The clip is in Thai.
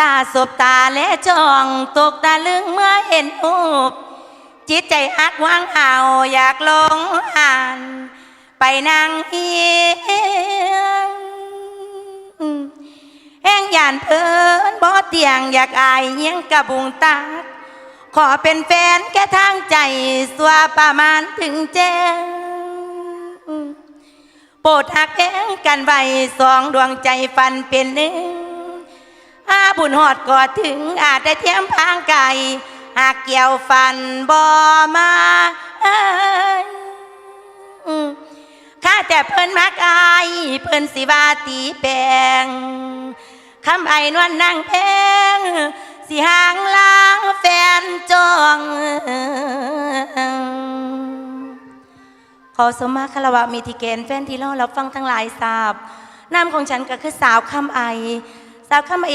ตาสบตาและจ้องตกตาลึงเมื่อเห็นรูป จิตใจฮักว่างเอาอยากลงอ่าน ไปนางเฮียงแห้งยานเพิ่นบ่เตียงอยากอายเฮียงกระบุงตาขอเป็นแฟนแค่ทางใจสัวประมาณถึงแจ้งโปรดหักแพงกันไว้สองดวงใจฟันเป็นหนึ่งอ บุญหอดกอดถึงอาจได้เทียมพางไก่หากเกี่ยวฟันบ่มาอข้าแต่เพิ่นมักอายเพิ่นสิวาตีแปงคำไอ้นวลนางแพงสิหางล้างแฟนจองขอสมมาคารวะมีทิเกนแฟนที่รอรับฟังทั้งหลายทราบนามของฉันก็คือสาวคำไอสาวคำไอ